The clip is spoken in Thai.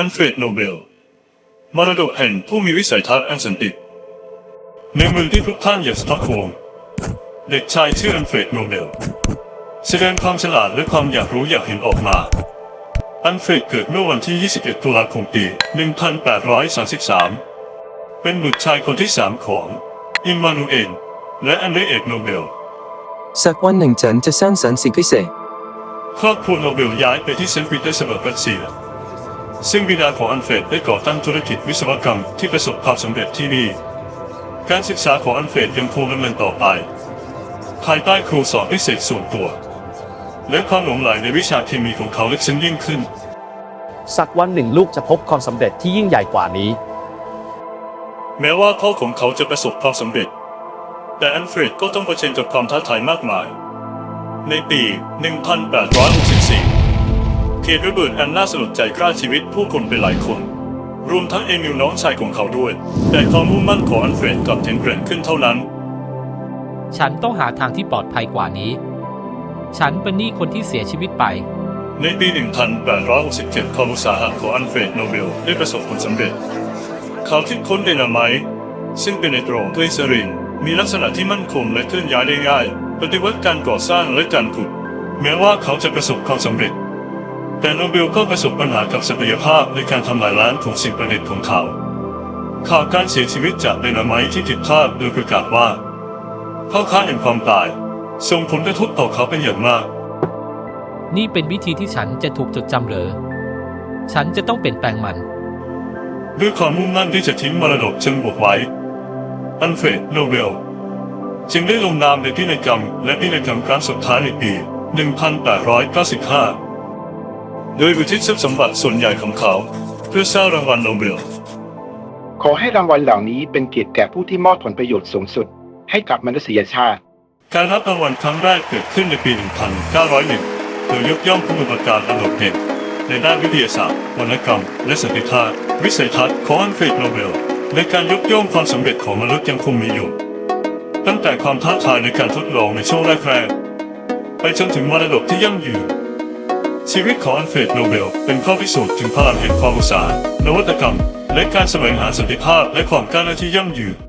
อันเฟรดโนเบล มรดกแห่งผู้มีวิสัยทัศน์อันสันติในเมืองที่ทุกท่านอยากสต็อกโฮล์มเด็กชายชื่ออันเฟรดโนเบล แสดงความฉลาดและความอยากรู้อยากเห็นออกมา อันเฟรดเกิดเมื่อวันที่ 21 ตุลาคมปี 1833 เป็นบุตรชายคนที่สามของอิมมานูเอลและอันเดรเอกโนเบล สักวันหนึ่งฉันจะสร้างสรรค์สิ่งพิเศษครอบครัวโนเบลย้ายไปที่เซนต์ปีเตอร์สเบิร์กรัสเซีย ซึ่งบิดาของอันเฟรดได้ก่อตั้งธุรกิจวิศวกรรมที่ประสบความสำเร็จที่นี่ การศึกษาของอันเฟรดยังคงดำเนินต่อไป ภายใต้ครูสอนพิเศษส่วนตัว และความหลงใหลในวิชาเคมีของเขาลึกซึ้งยิ่งขึ้น สักวันหนึ่งลูกจะพบความสำเร็จที่ยิ่งใหญ่กว่านี้ แม้ว่าพ่อของเขาจะประสบความสำเร็จ แต่อันเฟรดก็ต้องเผชิญกับความท้าทายมากมาย ในปี 1864 เหตุระเบิดอันน่าสลดใจฆ่าชีวิตผู้คนไปหลายคน รวมทั้งเอมิลน้องชายของเขาด้วย แต่ความมุ่งมั่นของอันเฟรดกลับแข็งแกร่งขึ้นเท่านั้น ฉันต้องหาทางที่ปลอดภัยกว่านี้ ฉันเป็นหนี้คนที่เสียชีวิตไป ในปี 1867ความอุตสาหะของอันเฟรดโนเบลได้ประสบผลสำเร็จ เขาคิดค้นไดนาไมต์ซึ่งเป็นไนโตรกลีเซอรินมีลักษณะที่มั่นคงและเคลื่อนย้ายได้ง่าย ปฏิวัติการก่อสร้างและการขุด แม้ว่าเขาจะประสบความสำเร็จ แต่โนเบลก็ประสบปัญหากับศักยภาพในการทำลายล้างของสิ่งประดิษฐ์ของเขา ข่าวการเสียชีวิตจากไดนาไมต์ที่ผิดพลาดโดยประกาศว่า เขาค้าแห่งความตาย ส่งผลกระทบต่อเขาเป็นอย่างมาก นี่เป็นวิธีที่ฉันจะถูกจดจำเหรอ ฉันจะต้องเปลี่ยนแปลงมัน ด้วยความมุ่งมั่นที่จะทิ้งมรดกเชิงบวกไว้ อันเฟรดโนเบลจึงได้ลงนามในพินัยกรรมและพินัยกรรมครั้งสุดท้ายในปี 1895 โดยอุทิศทรัพย์สมบัติส่วนใหญ่ของเขา เพื่อสร้างรางวัลโนเบลขอให้รางวัลเหล่านี้เป็นเกียรติแก่ผู้ที่มอบผลประโยชน์สูงสุด ให้กับมนุษยชาติ การรับรางวัลครั้งแรกเกิดขึ้นในปี 1901 โดยยกย่องผู้มีประการอันโดดเด่นในด้านวิทยาศาสตร์วรรณกรรม และสันติภาพวิสัยทัศน์ของอันเฟรดโนเบลในการยกย่องความสำเร็จของมนุษย์ยังคงมีอยู่ ตั้งแต่ความท้าทายในการทดลองในช่วงแรกๆไปจนถึงมรดกที่ยั่งยืน ชีวิตของอันเฟรดโนเบลเป็นข้อพิสูจน์ถึงพลังแห่งความอุตสาหนวัตกรรม และการแสวงหาสันติภาพและความก้าวหน้าที่ยั่งยืน